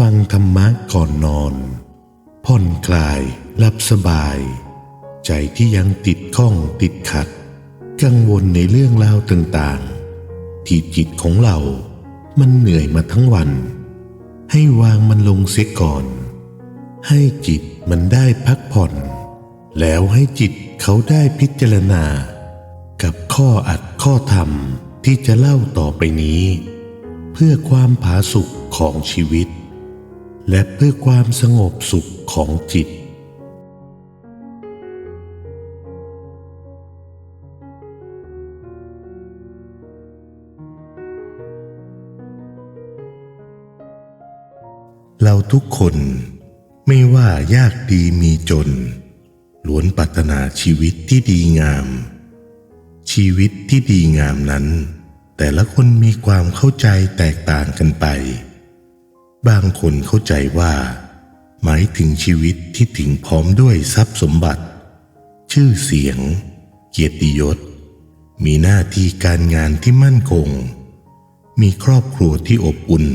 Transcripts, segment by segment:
ฟังธรรมะก่อนนอน ผ่อนคลายหลับสบาย ใจที่ยังติดข้องติดขัด กังวลในเรื่องราวต่างๆ ที่จิตของเรา มันเหนื่อยมาทั้งวัน ให้วางมันลงเสียก่อน ให้จิตมันได้พักผ่อน แล้วให้จิตเขาได้พิจารณา กับข้ออัดข้อธรรมที่จะเล่าต่อไปนี้ เพื่อความผาสุกของชีวิต และเพื่อความสงบสุขของจิต เราทุกคนไม่ว่ายากดีมีจน ล้วนปรารถนาชีวิตที่ดีงาม ชีวิตที่ดีงามนั้น แต่ละคนมีความเข้าใจแตกต่างกันไป บางคนเข้าใจว่า หมายถึงชีวิตที่ถึงพร้อมด้วยทรัพย์สมบัติ ชื่อเสียง เกียรติยศ มีหน้าที่การงานที่มั่นคง มีครอบครัวที่อบอุ่น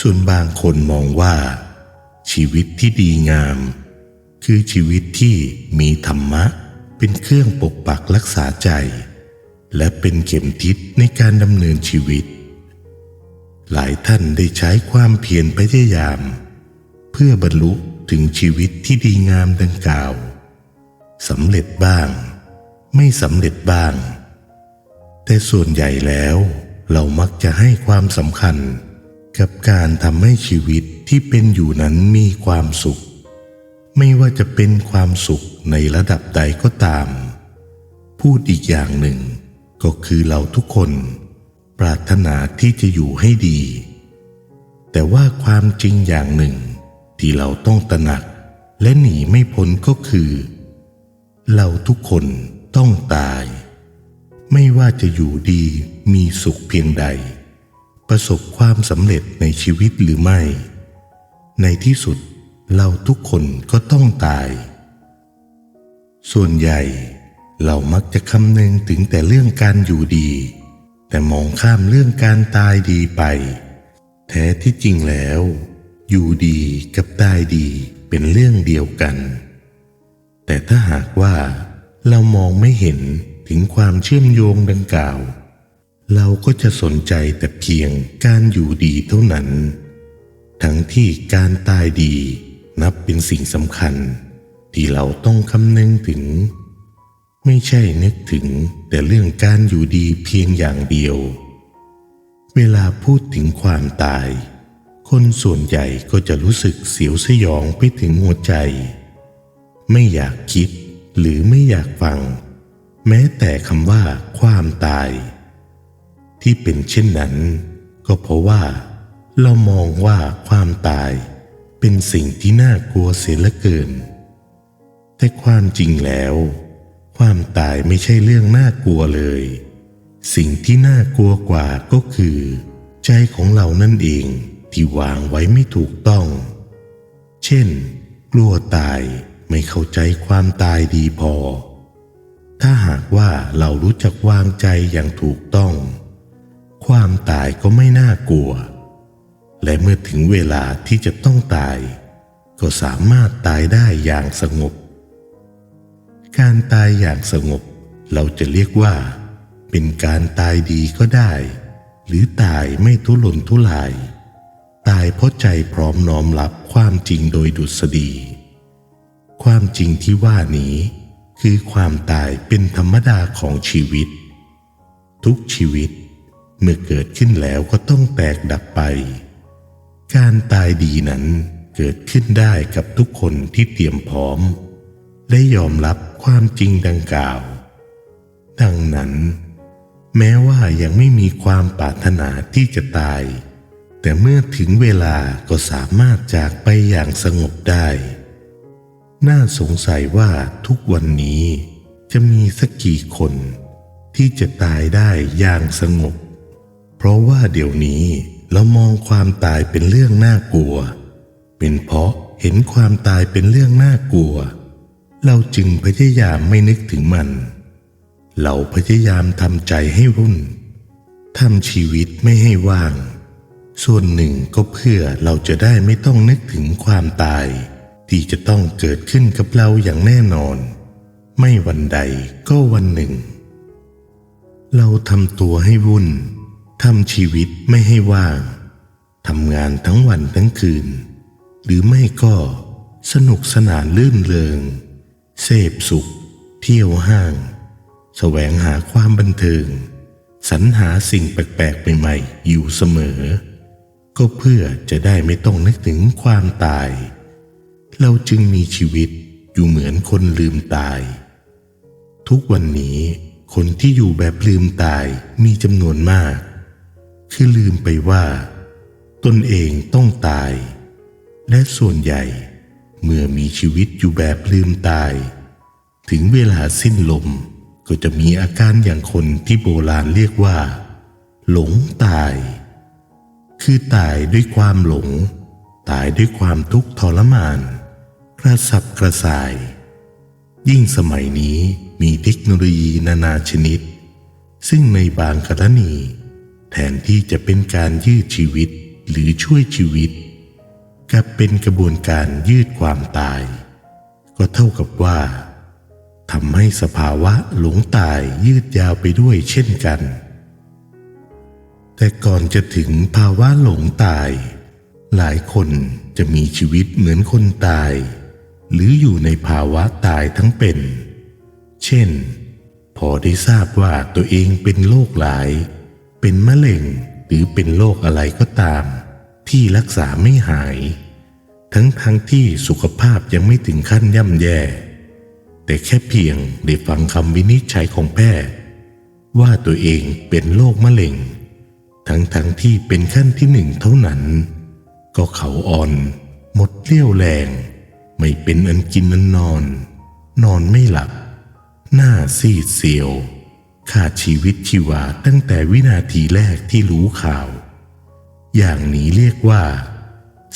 ส่วนบางคนมองว่า ชีวิตที่ดีงาม คือชีวิตที่มีธรรมะเป็นเครื่องปกปักรักษาใจ และเป็นเข็มทิศในการดำเนินชีวิต หลายท่านได้ใช้ความเพียรพยายาม เพื่อบรรลุถึงชีวิตที่ดีงามดังกล่าวสำเร็จบ้าง ไม่สำเร็จบ้าง แต่ส่วนใหญ่แล้วเรามักจะให้ความสำคัญกับการทำให้ชีวิตที่เป็นอยู่นั้นมีความสุข ไม่ว่าจะเป็นความสุขในระดับใดก็ตาม พูดอีกอย่างหนึ่งก็คือเราทุกคน ปรารถนาที่จะอยู่ให้ดี แต่ว่าความจริงอย่างหนึ่ง ที่เราต้องตระหนักและหนีไม่พ้นก็คือ เราทุกคนต้องตาย ไม่ว่าจะอยู่ดีมีสุขเพียงใด ประสบความสำเร็จในชีวิตหรือไม่ ในที่สุดเราทุกคนก็ต้องตาย ส่วนใหญ่เรามักจะคำนึงถึงแต่เรื่องการอยู่ดี แต่มองข้ามเรื่องการตายดีไป แท้ที่จริงแล้ว อยู่ดีกับตายดีเป็นเรื่องเดียวกัน แต่ถ้าหากว่าเรามองไม่เห็นถึงความเชื่อมโยงดังกล่าว เราก็จะสนใจแต่เพียงการอยู่ดีเท่านั้น ทั้งที่การตายดีนับเป็นสิ่งสำคัญ ที่เราต้องคำนึงถึง ไม่ใช่นึกถึงแต่เรื่องการอยู่ดีเพียงอย่างเดียว เวลาพูดถึงความตาย คนส่วนใหญ่ก็จะรู้สึกเสียวสยองไปถึงหัวใจ ไม่อยากคิดหรือไม่อยากฟัง แม้แต่คำว่าความตาย ที่เป็นเช่นนั้น ก็เพราะว่า เรามองว่าความตาย เป็นสิ่งที่น่ากลัวเสียเหลือเกิน แต่ความจริงแล้ว ความตายไม่ใช่เรื่องน่ากลัวเลย สิ่งที่น่ากลัวกว่าก็คือ ใจของเรานั่นเองที่วางไว้ไม่ถูกต้อง เช่น กลัวตายไม่เข้าใจความตายดีพอ ถ้าหากว่าเรารู้จักวางใจอย่างถูกต้อง ความตายก็ไม่น่ากลัว และเมื่อถึงเวลาที่จะต้องตาย ก็สามารถตายได้อย่างสงบ การตายอย่างสงบ เราจะเรียกว่า เป็นการตายดีก็ได้ หรือตายไม่ทุรนทุราย ตายเพราะใจพร้อมน้อมรับความจริงโดยดุษฎี ความจริงที่ว่านี้ คือความตายเป็นธรรมดาของชีวิต ทุกชีวิตเมื่อเกิดขึ้นแล้วก็ต้องแตกดับไป การตายดีนั้นเกิดขึ้นได้กับทุกคนที่เตรียมพร้อม และยอมรับความจริงดังกล่าว ดังนั้น แม้ว่ายังไม่มีความปรารถนาที่จะตาย แต่เมื่อถึงเวลาก็สามารถจากไปอย่างสงบได้ น่าสงสัยว่าทุกวันนี้จะมีสักกี่คนที่จะตายได้อย่างสงบ เพราะว่าเดี๋ยวนี้เรามองความตายเป็นเรื่องน่ากลัว เป็นเพราะเห็นความตายเป็นเรื่องน่ากลัว เราจึงพยายามไม่นึกถึงมัน เราพยายามทำใจให้รุ่นทำชีวิตไม่ให้ว่าง ส่วนหนึ่งก็เพื่อเราจะได้ไม่ต้องนึกถึงความตาย ที่จะต้องเกิดขึ้นกับเราอย่างแน่นอน ไม่วันใดก็วันหนึ่ง เราทำตัวให้วุ่นทำชีวิตไม่ให้ว่างทำงานทั้งวันทั้งคืน หรือไม่ก็สนุกสนานลื่นเริง เสพสุข เที่ยวห้างแสวงหาความบันเทิง สรรหาสิ่งแปลกๆใหม่ๆอยู่เสมอ ก็เพื่อจะได้ไม่ต้องนึกถึงความตาย เราจึงมีชีวิตอยู่เหมือนคนลืมตาย ทุกวันนี้คนที่อยู่แบบลืมตายมีจำนวนมาก คือลืมไปว่า ตนเองต้องตาย และส่วนใหญ่ เมื่อมีชีวิตอยู่แบบลืมตาย ถึงเวลาสิ้นลมก็จะมีอาการอย่างคนที่โบราณเรียกว่า หลงตาย คือตายด้วยความหลง ตายด้วยความทุกข์ทรมาน กระสับกระส่าย ยิ่งสมัยนี้มีเทคโนโลยีนานาชนิด ซึ่งในบางกรณี แทนที่จะเป็นการยืดชีวิตหรือช่วยชีวิต กลับเป็นกระบวนการยืดความตาย ก็เท่ากับว่าทำให้สภาวะหลงตายยืดยาวไปด้วยเช่นกัน แต่ก่อนจะถึงภาวะหลงตาย หลายคนจะมีชีวิตเหมือนคนตาย หรืออยู่ในภาวะตายทั้งเป็น เช่น พอได้ทราบว่าตัวเองเป็นโรคหลาย เป็นมะเร็งหรือเป็นโรคอะไรก็ตาม ที่รักษาไม่หาย ทั้งทั้งที่สุขภาพยังไม่ถึงขั้นย่ำแย่ แต่แค่เพียงได้ฟังคำวินิจฉัยของแพทย์ว่าตัวเองเป็นโรคมะเร็ง ทั้งทั้งที่เป็นขั้นที่หนึ่งเท่านั้น ก็เขาอ่อน หมดเรี่ยวแรง ไม่เป็นอันกินอันนอน นอนไม่หลับ หน้าซีดเซียวขาดชีวิตชีวาตั้งแต่วินาทีแรกที่รู้ข่าว อย่างนี้เรียกว่า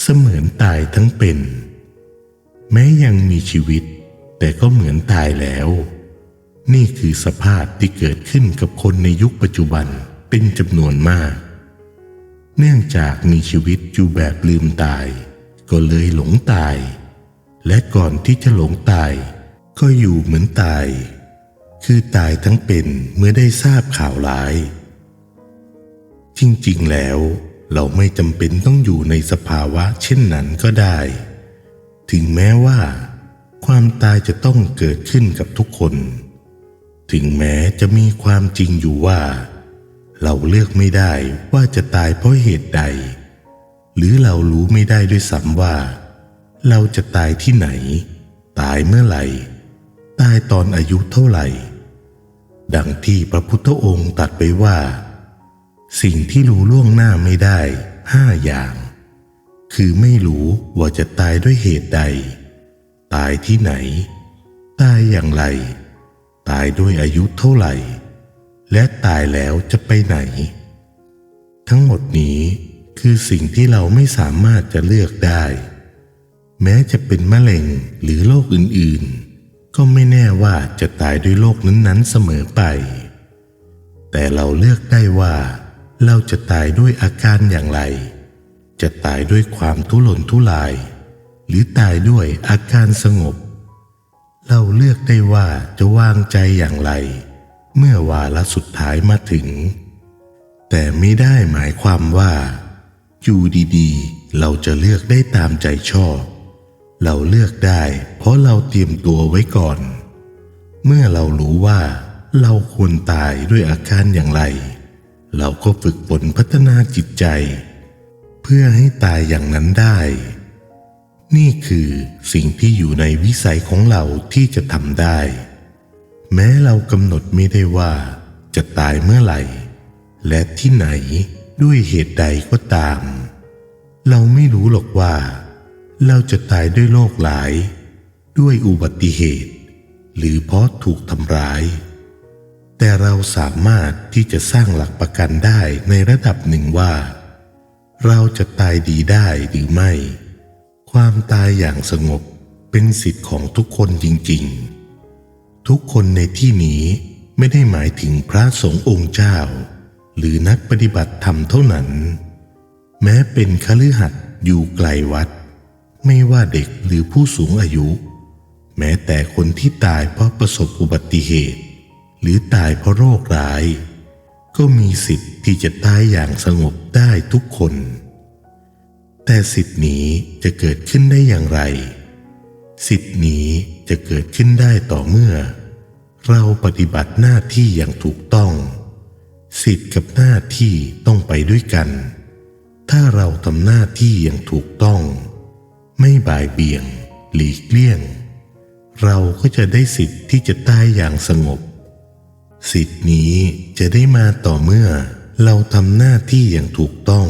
เสมือนตายทั้งเป็น แม้ยังมีชีวิต แต่ก็เหมือนตายแล้ว นี่คือสภาพที่เกิดขึ้นกับคนในยุคปัจจุบันเป็นจำนวนมาก เนื่องจากมีชีวิตอยู่แบบลืมตาย ก็เลยหลงตาย และก่อนที่จะหลงตาย ก็อยู่เหมือนตาย คือตายทั้งเป็นเมื่อได้ทราบข่าวร้าย จริงๆแล้ว เราไม่จำเป็นต้องอยู่ในสภาวะเช่นนั้นก็ได้ ถึงแม้ว่า ความตายจะต้องเกิดขึ้นกับทุกคน ถึงแม้จะมีความจริงอยู่ว่า เราเลือกไม่ได้ว่าจะตายเพราะเหตุใด หรือเรารู้ไม่ได้ด้วยซ้ำว่า เราจะตายที่ไหน ตายเมื่อไหร่ ตายตอนอายุเท่าไหร่ ดังที่พระพุทธองค์ตรัสไปว่า สิ่งที่รู้ล่วงหน้าไม่ได้ห้าอย่าง คือไม่รู้ว่าจะตายด้วยเหตุใด ตายที่ไหน ตายอย่างไร ตายด้วยอายุเท่าไหร่ และตายแล้วจะไปไหน ทั้งหมดนี้คือสิ่งที่เราไม่สามารถจะเลือกได้ แม้จะเป็นมะเร็งหรือโรคอื่นๆ ก็ไม่แน่ว่าจะตายด้วยโรคนั้นๆเสมอไป แต่เราเลือกได้ว่า เราจะตายด้วยอาการอย่างไร จะตายด้วยความทุรนทุราย หรือตายด้วยอาการสงบ เราเลือกได้ว่าจะวางใจอย่างไร เมื่อวาระสุดท้ายมาถึง แต่ไม่ได้หมายความว่า อยู่ดีๆ เราจะเลือกได้ตามใจชอบ เราเลือกได้เพราะเราเตรียมตัวไว้ก่อน เมื่อเรารู้ว่าเราควรตายด้วยอาการอย่างไร เราก็ฝึกฝนพัฒนาจิตใจ เพื่อให้ตายอย่างนั้นได้ นี่คือสิ่งที่อยู่ในวิสัยของเราที่จะทำได้ แม้เรากำหนดไม่ได้ว่า จะตายเมื่อไหร่ และที่ไหนด้วยเหตุใดก็ตาม เราไม่รู้หรอกว่า เราจะตายด้วยโรคหลาย ด้วยอุบัติเหตุ หรือเพราะถูกทำร้าย แต่เราสามารถที่จะสร้างหลักประกันได้ในระดับหนึ่งว่า เราจะตายดีได้หรือไม่ ความตายอย่างสงบเป็นสิทธิ์ของทุกคนจริง ๆ ทุกคนในที่นี้ไม่ได้หมายถึงพระสงฆ์องค์เจ้า หรือนักปฏิบัติธรรมเท่านั้น แม้เป็นคฤหัสถ์อยู่ไกลวัด ไม่ว่าเด็กหรือผู้สูงอายุ แม้แต่คนที่ตายเพราะประสบอุบัติเหตุ หรือตายเพราะโรคร้าย ก็มีสิทธิ์ที่จะตายอย่างสงบได้ทุกคน แต่สิทธินี้จะเกิดขึ้นได้อย่างไร สิทธินี้จะเกิดขึ้นได้ต่อเมื่อ เราปฏิบัติหน้าที่อย่างถูกต้อง สิทธิ์กับหน้าที่ต้องไปด้วยกัน ถ้าเราทำหน้าที่อย่างถูกต้อง ไม่บ่ายเบี่ยง หลีกเลี่ยง เราก็จะได้สิทธิ์ที่จะตายอย่างสงบ สิทธินี้จะได้มาต่อเมื่อเราทำหน้าที่อย่างถูกต้อง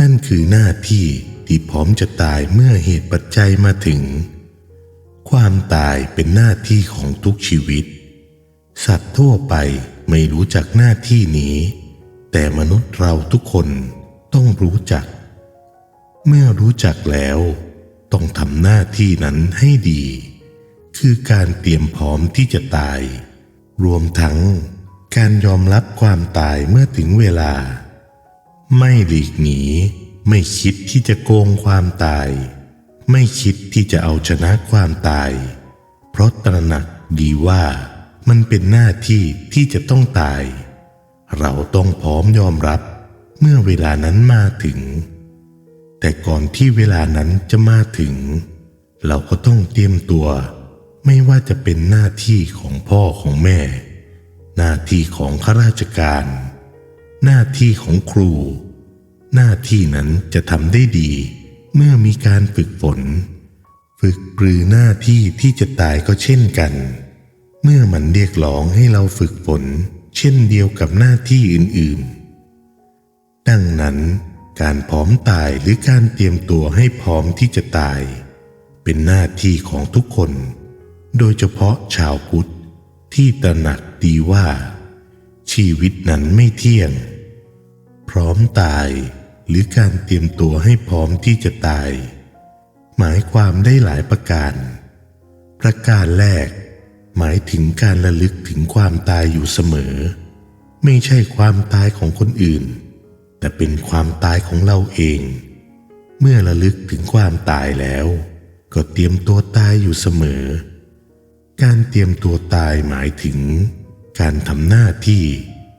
นั่นคือหน้าที่ที่พร้อมจะตายเมื่อเหตุปัจจัยมาถึง ความตายเป็นหน้าที่ของทุกชีวิต สัตว์ทั่วไปไม่รู้จักหน้าที่นี้ แต่มนุษย์เราทุกคนต้องรู้จัก เมื่อรู้จักแล้ว ต้องทำหน้าที่นั้นให้ดี คือการเตรียมพร้อมที่จะตาย รวมทั้งการยอมรับความตายเมื่อถึงเวลา ไม่หลีกหนี ไม่คิดที่จะโกงความตาย ไม่คิดที่จะเอาชนะความตาย เพราะตระหนักดีว่ามันเป็นหน้าที่ที่จะต้องตาย เราต้องพร้อมยอมรับเมื่อเวลานั้นมาถึง แต่ก่อนที่เวลานั้นจะมาถึง เราก็ต้องเตรียมตัว ไม่ว่าจะเป็นหน้าที่ของพ่อของแม่ หน้าที่ของข้าราชการ หน้าที่ของครู หน้าที่นั้นจะทำได้ดี เมื่อมีการฝึกฝน ฝึกปรือหน้าที่ที่จะตายก็เช่นกัน เมื่อมันเรียกร้องให้เราฝึกฝน เช่นเดียวกับหน้าที่อื่นๆ ดังนั้นการพร้อมตายหรือการเตรียมตัวให้พร้อมที่จะตาย เป็นหน้าที่ของทุกคน โดยเฉพาะชาวพุทธที่ตระหนักดีว่า ชีวิตนั้นไม่เที่ยง พร้อมตายหรือการเตรียมตัวให้พร้อมที่จะตาย หมายความได้หลายประการ ประการแรก หมายถึงการระลึกถึงความตายอยู่เสมอ ไม่ใช่ความตายของคนอื่น แต่เป็นความตายของเราเอง เมื่อระลึกถึงความตายแล้ว ก็เตรียมตัวตายอยู่เสมอ การเตรียมตัวตายหมายถึง การทำหน้าที่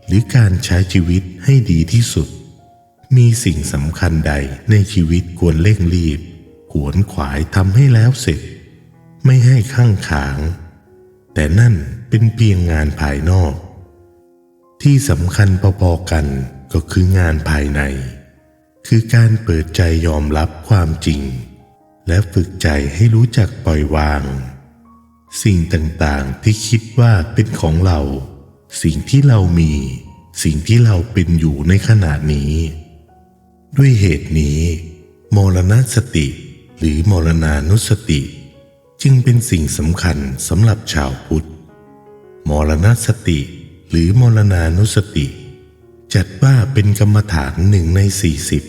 หรือการใช้ชีวิตให้ดีที่สุด มีสิ่งสำคัญใดในชีวิตควรเร่งรีบ ขวนขวายทำให้แล้วเสร็จ ไม่ให้ข้างขาง แต่นั่นเป็นเพียงงานภายนอก ที่สำคัญพอๆกันก็คืองานภายใน คือการเปิดใจยอมรับความจริง และฝึกใจให้รู้จักปล่อยวาง สิ่งต่างๆที่คิดว่าเป็นของเรา สิ่งที่เรามี สิ่งที่เราเป็นอยู่ในขณะนี้ ด้วยเหตุนี้มรณสติ หรือมรณานุสติ จึงเป็นสิ่งสำคัญสำหรับชาวพุทธ มรณสติ หรือมรณานุสติ จัดว่าเป็นกรรมฐานหนึ่งในสี่สิบ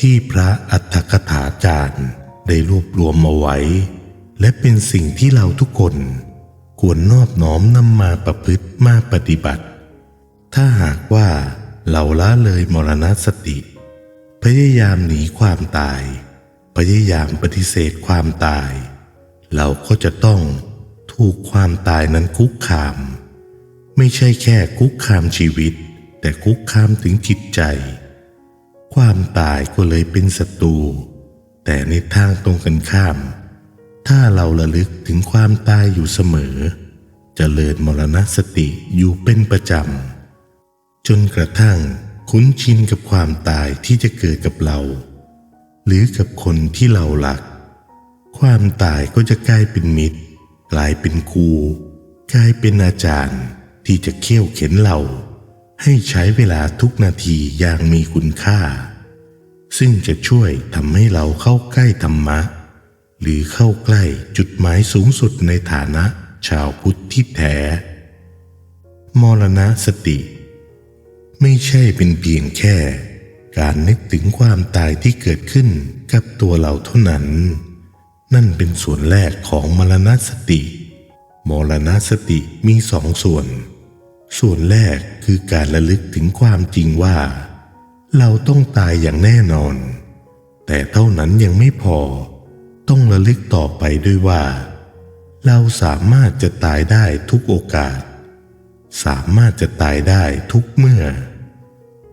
ที่พระอัฏฐกถาจารย์ได้รวบรวมมาไว้ และเป็นสิ่งที่เราทุกคน ควรนอบน้อมนำมาประพฤติมาปฏิบัติ ถ้าหากว่าเราละเลยมรณสติ พยายามหนีความตาย พยายามปฏิเสธความตาย เราก็จะต้องถูกความตายนั้นคุกคาม ไม่ใช่แค่คุกคามชีวิต แต่คุกคามถึงจิตใจ ความตายก็เลยเป็นศัตรูแต่ในทางตรงกันข้าม ถ้าเราระลึกถึงความตายอยู่เสมอจเจริญมรณสติอยู่เป็นประจำ จนกระทั่งคุ้นชินกับความตายที่จะเกิดกับเรา หรือกับคนที่เราหลัก ความตายก็จะกลายเป็นมิตร กลายเป็นครูกลายเป็นอาจารย์ที่จะเขี่ยวเข็นเรา ให้ใช้เวลาทุกนาทีอย่างมีคุณค่า ซึ่งจะช่วยทำให้เราเข้าใกล้ธรรมะ หรือเข้าใกล้จุดหมายสูงสุดในฐานะชาวพุทธที่แท้ มรณะสติ ไม่ใช่เป็นเพียงแค่ การนึกถึงความตายที่เกิดขึ้นกับตัวเราเท่านั้น นั่นเป็นส่วนแรกของมรณะสติ มรณะสติมีสองส่วน ส่วนแรกคือการระลึกถึงความจริงว่า เราต้องตายอย่างแน่นอน แต่เท่านั้นยังไม่พอ ต้องระลึกต่อไปด้วยว่า เราสามารถจะตายได้ทุกโอกาส สามารถจะตายได้ทุกเมื่อ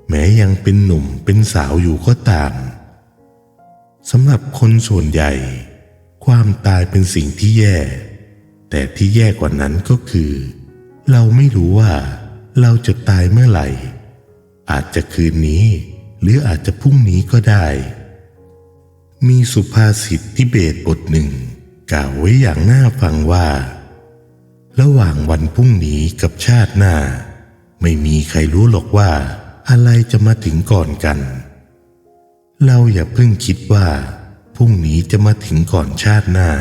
แม้ยังเป็นหนุ่มเป็นสาวอยู่ก็ตามสำหรับคนส่วนใหญ่ ความตายเป็นสิ่งที่แย่ แต่ที่แย่กว่านั้นก็คือ เราไม่รู้ว่าเราจะตายเมื่อไหร่ อาจจะคืนนี้ หรืออาจจะพรุ่งนี้ก็ได้ มีสุภาษิตทิเบตบทหนึ่ง กล่าวไว้อย่างน่าฟังว่า ระหว่างวันพรุ่งนี้กับชาติหน้า ไม่มีใครรู้หรอกว่า อะไรจะมาถึงก่อนกัน เราอย่าเพิ่งคิดว่าพรุ่งนี้จะมาถึงก่อนชาติหน้า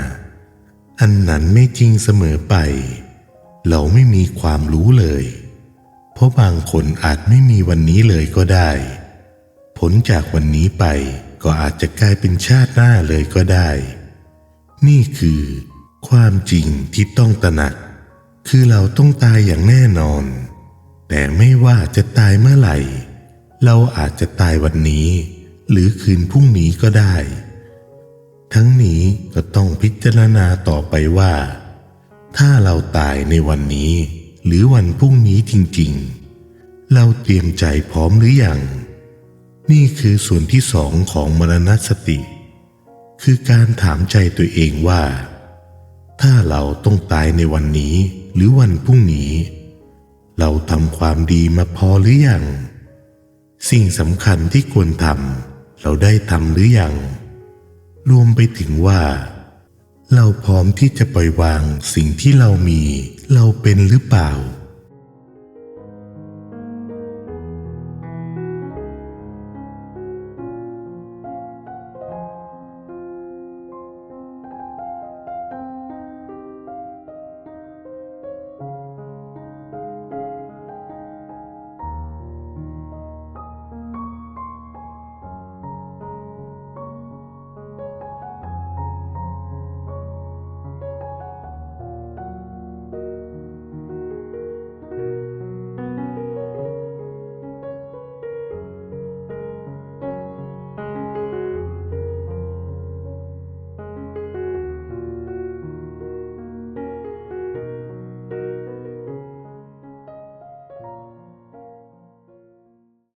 อันนั้นไม่จริงเสมอไป เราไม่มีความรู้เลย เพราะบางคนอาจไม่มีวันนี้เลยก็ได้ ผลจากวันนี้ไป ก็อาจจะกลายเป็นชาติหน้าเลยก็ได้ นี่คือความจริงที่ต้องตระหนัก คือเราต้องตายอย่างแน่นอน แต่ไม่ว่าจะตายเมื่อไหร่ เราอาจจะตายวันนี้ หรือคืนพรุ่งนี้ก็ได้ ทั้งนี้ก็ต้องพิจารณาต่อไปว่า ถ้าเราตายในวันนี้ หรือวันพรุ่งนี้จริงๆ เราเตรียมใจพร้อมหรือยัง นี่คือส่วนที่สองของมรณสติ คือการถามใจตัวเองว่า ถ้าเราต้องตายในวันนี้หรือวันพรุ่งนี้ เราทำความดีมาพอหรือยังสิ่งสำคัญที่ควรทำเราได้ทำหรือยังรวมไปถึงว่า เราพร้อมที่จะปล่อยวางสิ่งที่เรามี เราเป็นหรือเปล่า